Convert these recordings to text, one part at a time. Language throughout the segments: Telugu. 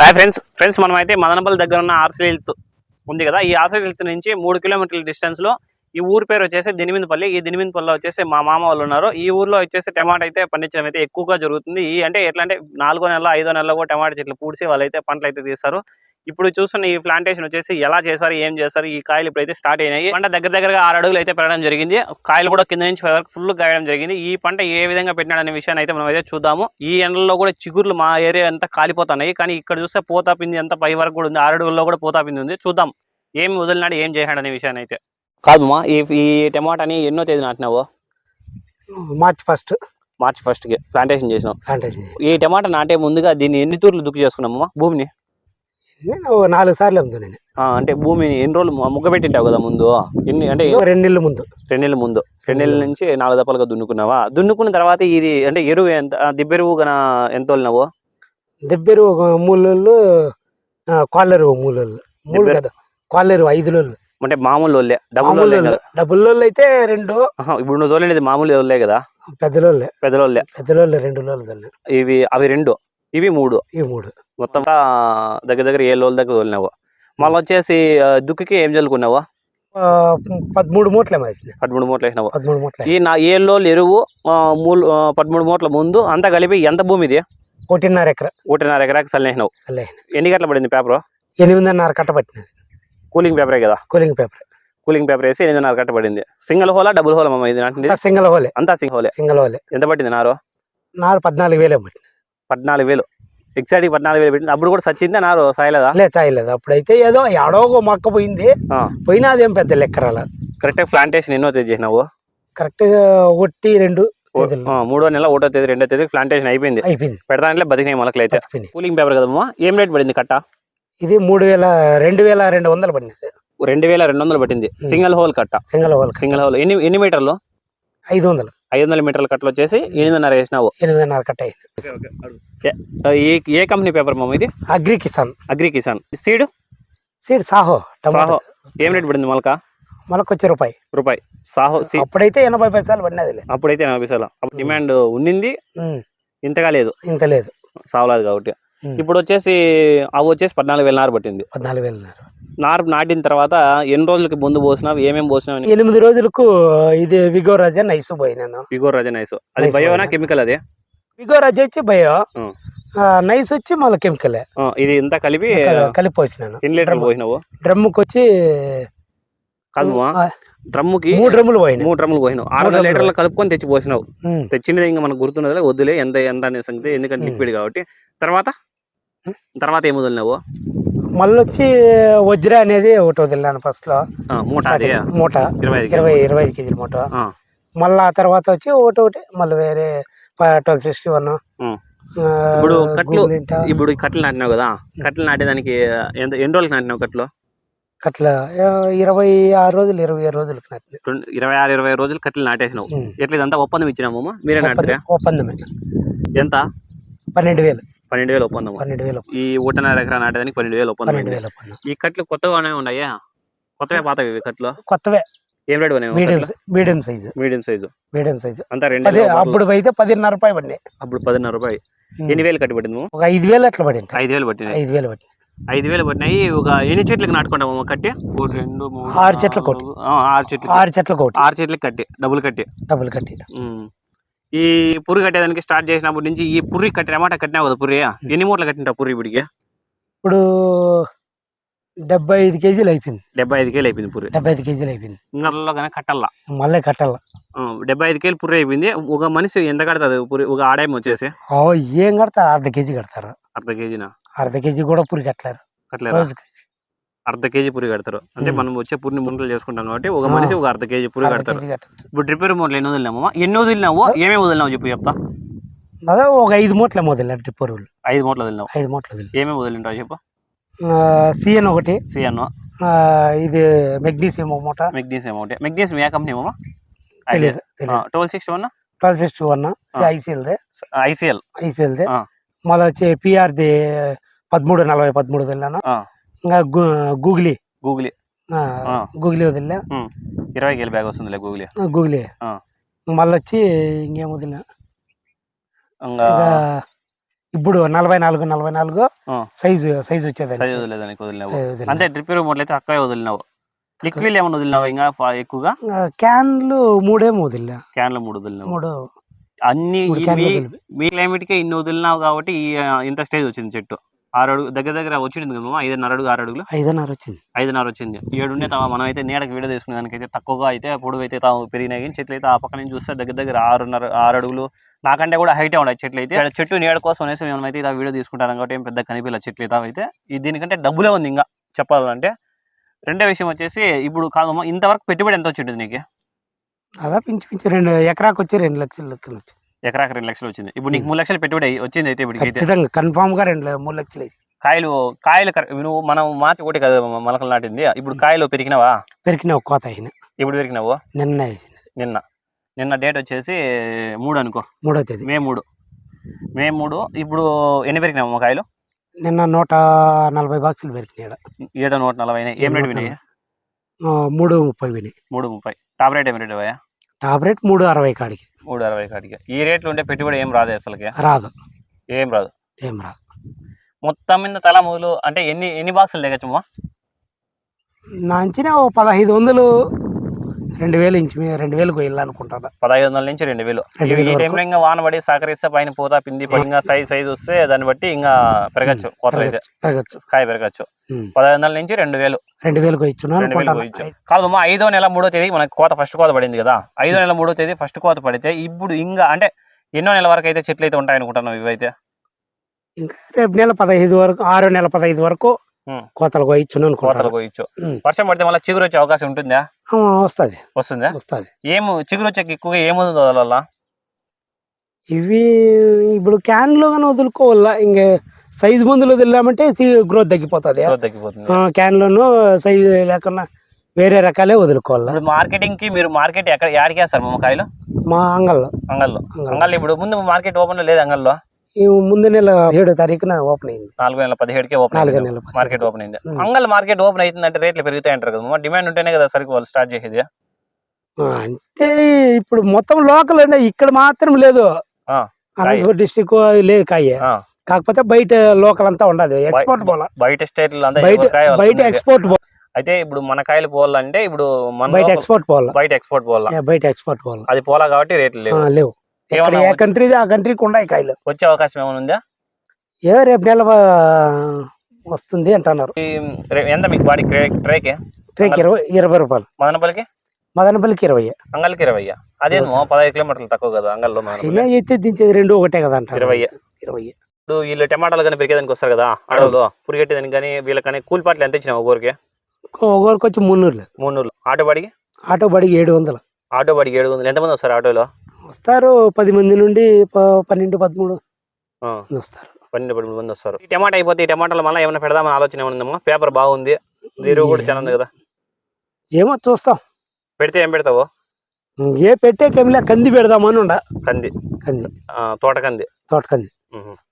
హాయ్ ఫ్రెండ్స్ ఫ్రెండ్స్ మనమైతే మదనపల్లి దగ్గర ఉన్న ఆర్సీ హిల్స్ ఉంది కదా. ఈ ఆర్సీ హిల్స్ నుంచి మూడు కిలోమీటర్ల డిస్టెన్స్లో ఈ ఊరు పేరు వచ్చేసి దినిమిందపల్లి. ఈ దినిమిందపల్లిలో వచ్చేసి మా మామ వాళ్ళు ఉన్నారు. ఈ ఊర్లో వచ్చేసి టమాటా అయితే పండించడం అయితే ఎక్కువగా జరుగుతుంది. ఈ అంటే ఎట్లా అంటే నాలుగో నెల ఐదో నెలలో కూడా టమాటా చెట్లు పూడ్చి వాళ్ళైతే పంటలు అయితే తీస్తారు. ఇప్పుడు చూస్తున్న ఈ ప్లాంటేషన్ వచ్చేసి ఎలా చేస్తారు ఏం చేస్తారు ఈ కాయలు ఇప్పుడైతే స్టార్ట్ అయినాయి. పంట దగ్గర దగ్గరగా ఆరు అడుగులు అయితే పెరగడం జరిగింది. కాయలు కూడా కింద నుంచి వరకు ఫుల్ కాయడం జరిగింది. ఈ పంట ఏ విధంగా పెట్టినాడనే విషయాన్ని అయితే మనం అయితే చూద్దాము. ఈ ఎండల్లో కూడా చిగుర్లు మా ఏరియా అంతా కాలిపోతున్నాయి. కానీ ఇక్కడ చూస్తే పోతా పిండి అంతా పై వరకు కూడా ఉంది. ఆరు అడుగుల్లో కూడా పోతా పిండి ఉంది. చూద్దాం. ఏం వదిలినాడు ఏం చేశాడు అనే విషయాన్ని అయితే. కాదుమా ఈ ఈ టమాటాని ఎన్నో తేదీ నాటినావు? March first. మార్చ్ ఫస్ట్కి ప్లాంటేషన్ చేసినావు ఈ టమాటా నాటే ముందుగా దీన్ని ఎన్ని తూర్లు దుక్కు చేసుకున్నామమ్మా భూమిని? నేను నాలుగు సార్లు అమ్ముతా నేను. అంటే భూమిని ఎన్ని రోజులు ము- ముగ్గ పెట్టింటావు కదా ముందు? ఎన్ని అంటే రెండు నెలల ముందు. రెండు నెలల ముందు. రెండు నెలల నుంచి నాలుగు దప్పలుగా దున్నుకున్నావా? దున్నుకున్న తర్వాత ఇది అంటే ఎరువు ఎంత దిబ్బెరువు గన ఎంత వదిలినావు దెబ్బెరు ఒక మూలలు కాలరు మూలలు మూడు దెబ్బెరు? కదా కాలరు ఐదు లోళ్ళు అంటే మామూలు వల్లే డబ్బులు డబుల్ లోళ్ళు అయితే రెండు. ఇప్పుడు నువ్వు తోలేది మామూలు వల్లే కదా? పెద్ద లోళ్ళే పెద్ద వల్లే పెద్ద లోళ్ళు రెండు లోళ్ళు ఇవి అవి రెండు. ఇవి మూడు. ఈ మూడు. మొత్తం దగ్గర దగ్గర ఏడు రోజుల దగ్గర వదిలినావు మళ్ళీ వచ్చేసి దుక్కికి ఏం చల్లుకున్నావు పదమూడు మూట్లే పదమూడు మూటలు వేసినావు. పదమూడు మూట్లే. ఈ నా రోజులు ఎరువు మూడు పదమూడు మూటల ముందు అంతా కలిపి ఎంత భూమి ఇది? ఒకటిన్నర ఎకర. ఒకటిన్నర ఎకరాకి చల్లేసినావు చల్లే ఎన్ని గంటలు పడింది పేపర్? ఎనిమిదిన్నర కట్ట పట్టినది కూలింగ్ పేపరే కదా? Cooling paper. కూలింగ్ పేపర్ వేసి ఎనిమిదిన్నర కట్ట పడింది సింగిల్ హోలా డబుల్ హోలా మమ్మ ఇది అంటే సింగల్ హోలే. అంతా సింగ్ హోలే. సింగల్ హోలే. ఎంత పట్టింది నారు? నాలుగు పద్నాలుగు వేలే పట్టినది పద్నాలుగు వేలు. ఎగ్జాక్ట్గా పద్నాలుగు వేలు పెట్టింది. అప్పుడు కూడా సచ్చిందా? నారు సాయలేదా? లే చాయలేదు అప్పుడైతే ఏదో ఎడో మొక్క పోయింది. పోయినా అదేం పెద్ద లెక్కరాల కరెక్ట్గా ప్లాంటేషన్ ఎన్నో తేదీ చేసినావు? కరెక్ట్గా ఒకటి రెండు మూడో నెల ఒకటో తేదీ రెండో తేదీ ప్లాంటేషన్ అయిపోయింది. అయిపోయింది. పెడతానంటే బతికినాయి మొలకలు అయితే కూలింగ్ పేపర్ కదమ్మా ఏం రేట్ పడింది కట్ట? ఇది మూడు వేల రెండు వేల రెండు వందలు పడినది రెండు వేల రెండు వందలు పట్టింది. సింగిల్ హోల్ కట్ట. సింగల్ హోల్ సింగిల్ హోల్ ఎన్ని ఎన్ని మీటర్లు ఐదు వందలు ఐదు వందల మీటర్ల కట్టలు వచ్చేసి ఎనిమిదిన్నర వేసినావు. ఎనిమిదిన్నర కట్ట ఏ ఏ కంపెనీ పేపర్ మామ ఇది? Agri Kisan. Agri Kisan. Seed? Seed Saaho Saaho. ఏం రేట్ పడింది మొలక? మొలకొచ్చి రూపాయి. రూపాయి. సాహో సీ అప్పుడైతే ఎనభై పైసలు పడినది అప్పుడైతే ఎనభై పైసలు. అప్పుడు డిమాండ్ ఉండింది ఇంతగా లేదు. ఇంత లేదు. సావలేదు కాబట్టి. ఇప్పుడు వచ్చేసి అవి వచ్చేసి పద్నాలుగు వేల నారు పట్టింది. పద్నాలుగు వేలున్నర నారు నాటిన తర్వాత ఎన్ని రోజులకి ముందు పోసినావు? ఏమేమి పోసినావు ఎనిమిది రోజులకు ఇది విగో రాజా నైస్ పోయి నేను. పిగోర్ రాజా నైస్. అది బయోనా పోయినా. కెమికల్ అదే? విగో రాజా వచ్చి బయో. నైస్ వచ్చి మళ్ళీ కెమికల్. ఇది ఇంత కలిపి కలిపి పోసినాను ఎన్ని లీటర్లు పోసినావు? డ్రమ్ముకి వచ్చి కాదు డ్రమ్ముకి మూడు డ్రమ్ములు పోయినాయి. మూడు డ్రమ్ములు పోసినావు. ఆరు వందల లీటర్లు కలుపుకొని తెచ్చి పోసినావు. తెచ్చినది ఇంకా మనకు గుర్తున్నది వద్దులే ఎంత ఎంత అనే సంగతి ఎందుకంటే. లిక్విడ్ కాబట్టి. తర్వాత? తర్వాత ఏం వదిలినావు? మళ్ళీ వచ్చి వజ్ర అనేది ఒకటి వదిలినాను ఫస్ట్లో. మూట ఇరవై ఇరవై ఐదు కేజీల మూట. మళ్ళీ ఆ తర్వాత వచ్చి ఒకటి ఒకటి మళ్ళీ వేరే ట్వెల్వ్ సిక్స్టీ వన్. ఇప్పుడు కట్లు ఇప్పుడు ఈ కట్టలు నాటినావు కదా కట్టలు నాటేదానికి ఎంత ఎన్ని రోజులకి నాటినావు కట్లు? కట్ల ఇరవై ఆరు రోజులు ఇరవై ఆరు. రెండు- ఇరవై ఆరు ఇరవై రోజులు కట్టలు నాటేసినావు. ఎట్లా ఇదంతా ఒప్పందం ఇచ్చినాము మీరే నాటిరా? ఒప్పందం- ఒప్పందమే. ఎంత? పన్నెండు వేలు. పన్నెండు వేలు ఒప్పందం. పన్నెండు వేలు ఈ ఒకటిన్నర ఎకరా నాటేదానికి పన్నెండు వేలు ఒప్పందం పన్నెండు. వేలు ఒప్పందం. ఈ కట్లు కొత్తగానే ఉన్నాయా కొత్తగా పాతవి ఇవి కట్లు? కొత్తవే. ఏం rate medium medium size. Medium size. Medium size. అంతా రెండు అప్పుడు అయితే పదిన్నర రూపాయలు పడినాయి. అప్పుడు పదిన్నర రూపాయి. ఎన్ని వేలు కట్టి పట్టింది ఒక ఐదు వేలు అట్లా పడింది. ఐదు వేలు పట్టినాయి. ఐదు వేలు పట్టినాయి. ఐదు వేలు పట్టినాయి. ఒక ఎన్ని చెట్లకు నాటుకుంటాము కట్టి? ఒకటి రెండు ఆరు చెట్ల కోటి. నాలుగు, ఆ, ఆరు చెట్లు ఆరు చెట్లకు ఒకటి ఆరు చెట్లకి కట్టి. డబుల్ కట్టి. డబ్బులు కట్టి. ఈ పురి కట్టేదానికి స్టార్ట్ చేసినప్పటి నుంచి ఈ పురి కట్టి టమాటా కట్టినావు కదా పురి? ఎన్ని మూటలు కట్టింటావు పురి ఇప్పటికి? ఇప్పుడు డెబ్బై ఐదు కేజీలు అయిపోయింది. డెబ్బై ఐదు కేలు అయిపోయింది పురి. డెబ్బై ఐదు కేజీలు అయిపోయింది. ఇంగల్లో కానీ కట్టల్లా? మళ్ళీ కట్టాల డెబ్బై ఐదు కేలు పురి అయిపోయింది. ఒక మనిషి ఎంత కడతాది పురి? ఒక ఆదాయం వచ్చేసి? ఏం కడతారు? అర్ధ కేజీ కడతారు. అర్ధ కేజీనా? అర్ధ కేజీ కూడా పురి కట్టలేరు. కట్టలేరా రోజుకి. అర్ధ కేజీ పురి కడతారు. అంటే. మనం వచ్చే పురిని ముందలు చేసుకుంటాం కాబట్టి ఒక. మనిషి ఒక అర్ధ కేజీ పురి కడతారు. ఇప్పుడు డ్రిప్ మూటలు ఎన్ని వదిలినామా ఎన్ని వదిలినావు ఏమేమి వదిలినావు చెప్పు చెప్తా. అదే ఒక ఐదు మూటలు మొదలు డ్రిప్ ఎరువులు ఐదు మూటలు వదిలినావు. ఐదు మూటలు వదిలి ఏమేమి వదిలింటావు చెప్పు. సిఎన్ ఒకటి సిఎన్ ఇది మెగ్నీషియం ఒక మూట. మెగ్నీషియం ఒకటి. మెగ్నీషియం ఏ కంపెనీ ఏమో తెలియదు twelve sixty one? Twelve sixty one. ఐసీఎల్దే. ICL. ఐసీఎల్దే. మళ్ళీ వచ్చి పిఆర్ది పదమూడు నలభై పదమూడు వదిలినాను. ఇంకా గూగులీ గూగుల్. గూగులీ వదిలే ఇరవై కేలు బ్యాగ్ వస్తుందిలే గూగుల్ గూగులీ. మళ్ళీ వచ్చి ఇంకేం వదిలినా ఇప్పుడు నలభై నాలుగు నలభై నాలుగు. సైజు సైజు వచ్చేది సైజ్ వదిలేదానికి వదిలినావు వదిలిన. అంతే డ్రిప్ ఎరువు అయితే అక్కడే వదిలినావు లిక్విడ్ ఏమైనా వదిలినావు ఇంకా ఎక్కువగా క్యాన్లు మూడేమో వదిలే క్యాన్లు మూడు వదిలినావు మూడు అన్ని మీ- క్లైమేట్కి ఇన్ని వదిలినావు కాబట్టి ఇంత స్టేజ్ వచ్చింది చెట్టు ఆరు అడుగు దగ్గర దగ్గర వచ్చింది కదా ఐదున్నర అడుగు ఆరు అడుగులు ఐదున్నర వచ్చింది. ఐదున్నర వచ్చింది. ఏడుండే తావ మనం అయితే నీడకి వీడియో తీసుకునే దానికైతే తక్కువగా అయితే పొడుగు అయితే తావు పెరిగినాయి. కానీ చెట్లు అయితే ఆ పక్క నుంచి చూస్తే దగ్గర దగ్గర ఆరున్నర ఆరు అడుగులు నాకంటే కూడా హైటే ఉన్నాయి చెట్లు అయితే. చెట్టు నీడ కోసం అనేసి మనం అయితే వీడియో తీసుకుంటాం కాబట్టి ఏం పెద్ద కనిపించలేదు చెట్లు అయితే అయితే. దీనికంటే డబ్బులే ఉంది ఇంకా చెప్పాలంటే. రెండో విషయం వచ్చేసి ఇప్పుడు కాదమ్మా ఇంతవరకు పెట్టుబడి ఎంత వచ్చింటుంది నీకు? అదా పించి పించి రెండు ఎకరాకు వచ్చి రెండు లక్షలు లెక్కలు వచ్చి ఎకరాకి రెండు లక్షలు వచ్చింది. ఇప్పుడు నీకు మూడు లక్షలు పెట్టుబడి వచ్చింది అయితే ఇప్పుడు కన్ఫామ్గా రెండు మూడు లక్షలు కాయలు కాయలు నువ్వు మనం మార్చి ఒకటి కదా మొలకలు నాటింది. ఇప్పుడు కాయలు పెరిగినావా? పెరికిన ఒక కోత అయిన ఇప్పుడు పెరిగినావు? నిన్న నిన్న. నిన్న డేట్ వచ్చేసి మూడు అనుకో. మూడో తేదీ. మే మూడు. మే మూడు. ఇప్పుడు ఎన్ని పెరిగినావు కాయలు? నిన్న నూట నలభై బాక్సులు పెరికినాడు ఏడు నూట నలభై. ఏం రేటు వినాయి మూడు ముప్పై విని మూడు ముప్పై. టాప్ రేట్ ఏం రేట్ అయ్యా టాప్ రేట్ మూడు అరవై కాడికి. మూడు అరవై కాటికి ఈ రేట్లు ఉంటే పెట్టుబడి ఏం రాదు అసలుకి? రాదు. ఏం రాదు? ఏం రాదు. మొత్తం మీద తల మొదలు అంటే ఎన్ని ఎన్ని బాక్సులు దిగచ్చమ్మా నా అంచనా ఓ పదహైదు వందలు రెండు వేలు ఇంచు రెండు వేలకు వెళ్ళాలనుకుంటాను పదహైదు వందల నుంచి రెండు వేలు. రెండు ఈ వేల. టైంలో ఇంకా వాన పడి సహకరిస్తే పైన పూత పింది పడి ఇంకా సైజ్ సైజ్ వస్తే దాన్ని బట్టి ఇంకా పెరగచ్చు కోతలు అయితే. పెరగచ్చు కాయ పెరగచ్చు. పదహైదు వందల నుంచి రెండు వేలు. రెండు రెండు వేలు అనుకుంటాను పోయించు కాదు ఐదో నెల మూడో తేదీ మనకి కోత ఫస్ట్ కోత పడింది కదా. ఐదో నెల మూడో తేదీ ఫస్ట్ కోత పడితే ఇప్పుడు ఇంకా అంటే ఎన్నో నెల వరకు అయితే చెట్లు అయితే ఉంటాయి అనుకుంటున్నావు ఇవైతే? ఇంకా రేపు నెల పదహైదు వరకు ఆరో నెల పదహైదు వరకు కోతలు అనుకుంటాను పోయిచ్చు ఉమ్. వర్షం పడితే మళ్ళీ చిగురు వచ్చే అవకాశం ఉంటుందా? వస్తుంది. వస్తుందా? వస్తుంది. ఏము చిగురు వచ్చే ఎక్కువగా ఏముంది వదల ఇవి ఇప్పుడు క్యాన్లో కానీ వదులుకోవాలా? ఇంక సైజు మందులు వదిలామంటే గ్రోత్ తగ్గిపోతుంది. గ్రోత్ తగ్గిపోతుంది. క్యాన్లోను సైజు లేకుండా వేరే రకాలే వదులుకోవాలా? ఇప్పుడు మార్కెటింగ్కి మీరు మార్కెట్ ఎక్కడ యాడికి వేస్తారు మా కాయలు మా అంగల్లో. అంగల్లో. అంగల్లో. ఇప్పుడు ముందు మార్కెట్ ఓపెన్ లేదు అంగల్లో. ముందు నెల ఏడో తారీఖున ఓపెన్ అయింది. నాలుగు నెలల పదిహేడుకే ఓపెన్ నాలుగో నెల మార్కెట్ ఓపెన్ అయింది. అంగల్ మార్కెట్ ఓపెన్ అవుతుందంటే రేట్లు పెరుగుతాయి అంటారు కదా డిమాండ్ ఉంటేనే కదా సరికి వాళ్ళు స్టార్ట్ చేసేది. అంటే ఇప్పుడు మొత్తం లోకల్ అంటే ఇక్కడ మాత్రం లేదు. అనంతపురం డిస్టిక్ లేదు కాయ. కాకపోతే బయట లోకల్ అంతా ఉండదు. ఎక్స్పోర్ట్ పోలా. బయట స్టేట్లు అంతా బయట. ఎక్స్పోర్ట్ అయితే ఇప్పుడు మన కాయలు పోవాలంటే ఇప్పుడు మన బయట ఎక్స్పోర్ట్ పోవాలా. బయట ఎక్స్పోర్ట్ పోవాలా. బయట ఎక్స్పోర్ట్ పోవాలా. అది పోలా కాబట్టి రేట్లు లేవు. ఏమన్నా ఏ కంట్రీ ఆ కంట్రీకి ఉన్నాయి కాయలు. వచ్చే అవకాశం ఏమైనా ఉందా? ఏ రేపు నెల వస్తుంది అంటున్నారు. ఎంత మీకు వాడి ట్రేకి? ట్రేక్ ఇరవై ఇరవై రూపాయలు. మదనపల్లికి? మదనపల్లికి ఇరవై. అంగల్కి ఇరవై. అదేమో పదహైదు కిలోమీటర్లు తక్కువ కదా అంగల్లో ఎత్తి దించేది రెండు ఒకటే కదా అంటారు. ఇరవై. ఇరవై. ఇప్పుడు వీళ్ళు టమాటాలు కానీ పెరిగేదానికి వస్తారు కదా అడవులు పురిగెట్టేదానికి కానీ వీళ్ళకని కూలి పాటలు ఎంత ఇచ్చినావు ఊరికి? ఒకరికి వచ్చి మున్నూరులు మూడు ఆటో బాడికి? ఆటో బడికి ఏడు వందలు. ఆటో బాడికి ఏడు వందలు. ఎంతమంది వస్తారు ఆటోలో? వస్తారు. పది మంది నుండి ప- పన్నెండు పదమూడు వస్తారు. పన్నెండు పన్నెండు మంది వస్తారు. ఈ టమాటా అయిపోతే ఈ టమాటాలు మళ్ళీ ఏమైనా పెడదామని ఆలోచన ఏమైనా పేపర్ బాగుంది. ఎరువు కూడా చాలా ఉంది కదా. ఏమో చూస్తాం. పెడితే ఏం పెడతావు? ఏ పెట్టే కెమిలా కంది పెడదామని ఉండ. కంది. కంది. ఆ, తోట కంది తోట కంది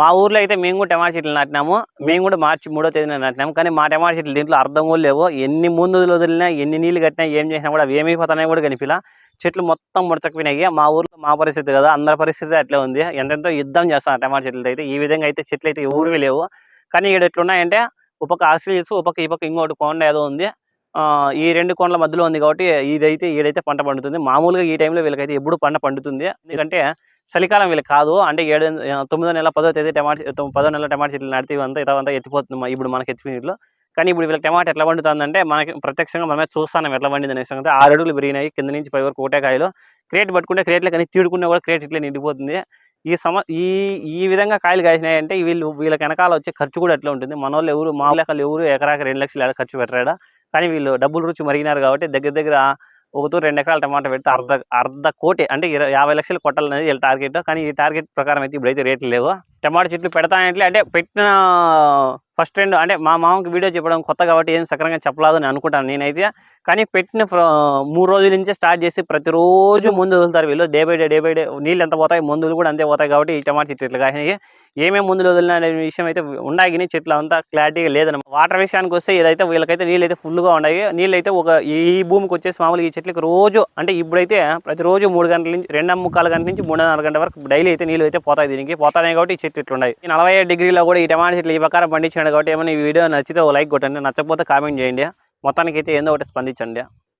మా ఊర్లో అయితే మేము కూడా టమాటా చెట్లు నాటినాము. మేము కూడా మార్చి మూడో తేదీన నాటినాము. కానీ మా టమాటా చెట్లు దీంట్లో అర్థం కూడా లేవు. ఎన్ని ముందు వదిలినా ఎన్ని నీళ్ళు కట్టినా ఏం చేసినా కూడా అవి ఏమైపోతున్నాయి కూడా కనిపిలా. చెట్లు మొత్తం ముడచకపోయినాయి. మా ఊర్లో మా పరిస్థితి కదా అందరి పరిస్థితి అట్లే ఉంది. ఎంతెంతో యుద్ధం చేస్తాను టమాటా చెట్లు అయితే. ఈ విధంగా అయితే చెట్లు అయితే ఊరివి లేవు. కానీ ఇక్కడ ఎట్లున్నాయంటే ఒక ఆస్ట్రేలియస్ ఒక ఈ పక్క ఇంకోటి కొండ ఏదో ఉంది. ఈ రెండు కొండల మధ్యలో ఉంది కాబట్టి ఇదైతే ఈడైతే పంట పండుతుంది. మామూలుగా ఈ టైంలో వీళ్ళకైతే ఎప్పుడు పంట పండుతుంది. ఎందుకంటే చలికాలం వీళ్ళకి కాదు. అంటే ఏడు తొమ్మిదో నెల పదో తేదీ టమాటా పదో నెల టమాటా చెట్లు నడితే ఇవంతా ఇదంతా ఎత్తిపోతుంది ఇప్పుడు మనకి ఎత్తిపోయినట్లు కానీ ఇప్పుడు వీళ్ళకి టమాటా ఎట్లా పండుతుందంటే మనకి ప్రత్యక్షంగా మనమే చూస్తాం ఎట్లా పండింది అనే సంగతి. ఆరు అడుగులు పెరిగినాయి కింద నుంచి పై వరకు ఒకటే కాయలు. క్రేట్ పట్టుకుంటే క్రేట్లో కానీ తీడుకున్నా కూడా క్రేట్ ఇట్లా నిండిపోతుంది. ఈ సమ ఈ ఈ విధంగా కాయలు కాసినాయి అంటే వీళ్ళు వీళ్ళకి వెనకాల వచ్చే ఖర్చు కూడా ఎట్లా ఉంటుంది. మన వాళ్ళు ఎవరు మా లెక్కలు ఎవరు ఎకరాకి రెండు లక్షలు ఏడ ఖర్చు పెట్టరాడా? కానీ వీళ్ళు డబ్బులు రుచి మరిగినారు కాబట్టి దగ్గర దగ్గర ఒకతో రెండు ఎకరాల టమాటా పెడితే అర్ధ అర్ధ కోటి అంటే ఇరవై యాభై లక్షలు కొట్టాలనేది వీళ్ళ టార్గెట్. కానీ ఈ టార్గెట్ ప్రకారం అయితే ఇప్పుడైతే రేట్లు లేవు. టమాటా చెట్లు పెడతానంటే అంటే పెట్టిన ఫస్ట్ రెండు అంటే మా మామకి వీడియో చెప్పడం కొత్త కాబట్టి ఏం సక్రంగా చెప్పలేదు అని అనుకుంటాను నేనైతే. కానీ పెట్టిన మూడు రోజుల నుంచే స్టార్ట్ చేసి ప్రతిరోజు మందు వదులుతారు వీళ్ళు. Day by day day by day నీళ్ళు ఎంత పోతాయి మందులు కూడా అంతే పోతాయి కాబట్టి ఈ టమాటా చెట్లు కానీ ఏమేమి మందులు వదిలిన అనే విషయం అయితే ఉన్నాయి చెట్లు అంతా క్లారిటీగా లేదన్నమాట. వాటర్ విషయానికి వస్తే ఏదైతే వీళ్ళకైతే నీళ్ళు అయితే ఫుల్గా ఉన్నాయి. నీళ్ళు అయితే ఒక ఈ భూమికి వచ్చేసి మామూలుగా ఈ చెట్లకి రోజు అంటే ఇప్పుడైతే ప్రతిరోజు మూడు గంటల నుంచి రెండు ముక్కాల గంటల నుంచి మూడున్నర గంటల వరకు డైలీ అయితే నీళ్ళు అయితే పోతాయి దీనికి. పోతాయి కాబట్టి ఈ చెట్లు ఇట్లున్నాయి. నలభై ఐదు డిగ్రీలో కూడా ఈ టమాటా చెట్లు ఈ ప్రకారం పండించడం కాబట్టి ఏమైనా ఈ వీడియో నచ్చితే ఓ లైక్ కొట్టండి. నచ్చకపోతే కామెంట్ చేయండి. మొత్తానికి అయితే ఏందో ఒకటి స్పందించండి.